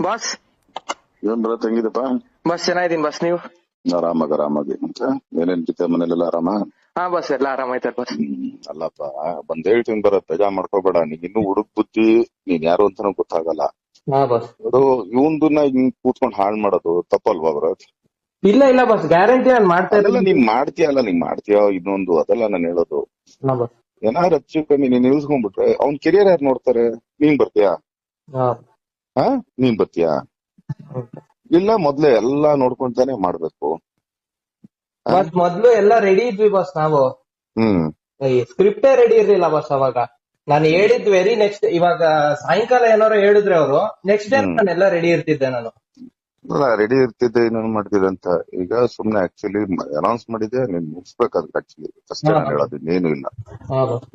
Boss ಏನ್ ಬರ ತಂಗಿದಪ್ಪ bus ಚೆನ್ನಾಗಿದ್ದೀನಿ ಬಸ್ ನೀವು? ಆರಾಮಾಗ ಆರಾಮಾಗಿ. ಮತ್ತೆ ಏನೇನ್ ಬಿತ್ತೆ ಮನೇಲೆಲ್ಲ ಆರಾಮ? ಹಾ ಬಸ್ ಎಲ್ಲ ಆರಾಮಾಯ್ತಾರ ಬಸ್ ಹ್ಮ್, ಅಲ್ಲಪ್ಪ ಬಂದ್ ಹೇಳ್ತೀನಿ ಬರ ತಜಾ ಮಾಡ್ಕೋಬೇಡ. ನೀನ್ ಇನ್ನು ಹುಡುಕ್ ಬುದ್ಧಿ ನೀನ್ ಯಾರು ಅಂತಾನೂ ಗೊತ್ತಾಗಲ್ಲ. ಬಸ್ ಅದು ಇವಂದನ್ನ ಹಿಂಗ್ ಕೂತ್ಕೊಂಡ್ ಹಾಳ್ ಮಾಡೋದು ತಪ್ಪಲ್ವಾ ಬರೋದ್ ಇಲ್ಲ ಇಲ್ಲ ಬಸ್ ಗ್ಯಾರಂಟಿ ನಾನು ಮಾಡ್ತಾ ಇಲ್ಲ ನೀನ್ ಮಾಡ್ತೀಯಲ್ಲ ನೀನ್ ಮಾಡ್ತೀಯ ಇನ್ನೊಂದು ಅದೆಲ್ಲ ನಾನು ಹೇಳೋದು. ಬಸ್ ಏನಾದ್ರು ಹೆಚ್ಚು ಕಮ್ಮಿ ನೀನ್ ನಿಲ್ಸ್ಕೊಂಡ್ಬಿಟ್ರೆ ಅವ್ನ್ ಕೆರಿಯರ್ ಯಾರು ನೋಡ್ತಾರೆ? ನೀನ್ ಬರ್ತೀಯಾ? ಹಾ ನೀನ್ ಬರ್ತೀಯಾ? ಇಲ್ಲ ಮೊದ್ಲೇ ಎಲ್ಲಾ ನೋಡ್ಕೊಂತಾನೆ ಮಾಡ್ಬೇಕು. ಮೊದ್ಲು ಎಲ್ಲಾ ರೆಡಿ ಇದ್ವಿ ಬಸ್ ನಾವು. ಹ್ಮ್. ಸ್ಕ್ರಿಪ್ಟೇ ರೆಡಿ ಇರ್ಲಿಲ್ಲ ಬಸ್ ಅವಾಗ. ನಾನು ಹೇಳಿದ್ ವೆರಿ ನೆಕ್ಸ್ಟ್ ಇವಾಗ ಸಾಯಂಕಾಲ ಏನಾರು ಹೇಳಿದ್ರೆ ಅವರು ನೆಕ್ಸ್ಟ್ ಡೇ ನಾನು ನಾನೆಲ್ಲ ರೆಡಿ ಇರ್ತಿದ್ದೆ ನಾನು. ರೆಡಿ ಇರ್ತಿದ್ದೆ ಏನೇನು ಮಾಡ್ತಿದ್ದೆ ಅಂತ. ಈಗ ಸುಮ್ನೆ ಆಕ್ಚುಲಿ ಅನೌನ್ಸ್ ಮಾಡಿದೆ ನೀನ್ ಮುಗಿಸ್ಬೇಕಾದ್ರೆ ಆಕ್ಚುಲಿ ಫಸ್ಟ್ ನಾನು ಹೇಳೋದು ಇನ್ನೇನು ಇಲ್ಲ.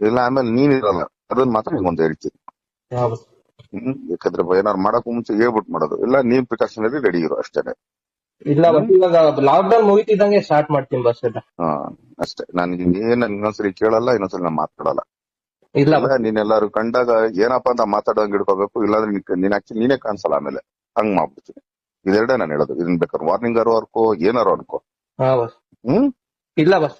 ಇಲ್ಲ ಆಮೇಲೆ ನೀನ್ ಇರಲ್ಲ. ಅದನ್ನ ಮಾತ್ರ ನಿಮ್ಗೊಂದು ಹೇಳ್ತೀನಿ. ಹ್ಮ್. ಯಾಕಂದ್ರೆ ಏನಾರು ಮಾಡಕ್ ಮುಂಚೆ ಹೇಳ್ಬಿಟ್ಟು ಮಾಡೋದು. ಇಲ್ಲ ನೀನ್ ಪ್ರಿಕಾಷನರಿ ರೆಡಿ ಇರು ಅಷ್ಟೇನೆ. ಇಲ್ಲ ಬಸ್ ಇವಾಗ ಲಾಕ್ ಡೌನ್ ಮುಗಿತಿದ್ದಂಗೆ ಸ್ಟಾರ್ಟ್ ಮಾಡ್ತೀನಿ ಬಸ್ ಎಲ್ಲ ಹಾ ಅಷ್ಟೇ. ನಾನು ಏನ್ ಇನ್ನೊಂದ್ಸರಿ ಕೇಳಲ್ಲ ಇನ್ನೊಂದ್ಸರಿ ನಾನು ಮಾತಾಡಲ್ಲ. ಇಲ್ಲ ನೀನೆಲ್ಲಾರು ಕಂಡಾಗ ಏನಪ್ಪಾ ಅಂತ ಮಾತಾಡೋಂಗ್ ಹಿಡ್ಕೋಬೇಕು ಇಲ್ಲಾಂದ್ರೆ ನೀನ್- ನೀನ್ ಆಕ್ಚುಲಿ ನೀನೇ ಕಾಣಿಸಲ್ಲ ಆಮೇಲೆ. ಹಂಗ್ ಮಾಡ್ಬಿಡ್ತೀನಿ. ಇದೆರಡೇ ನಾನು ಹೇಳೋದು. ಇದನ್ ಬೇಕಾದ್ರೆ ವಾರ್ನಿಂಗ್ ಅರೋ ಅನ್ಕೋ ಏನಾರು ಅನ್ಕೋ. ಹಾ ಬಸ್ ಹ್ಮ್? ಇಲ್ಲ ಬಸ್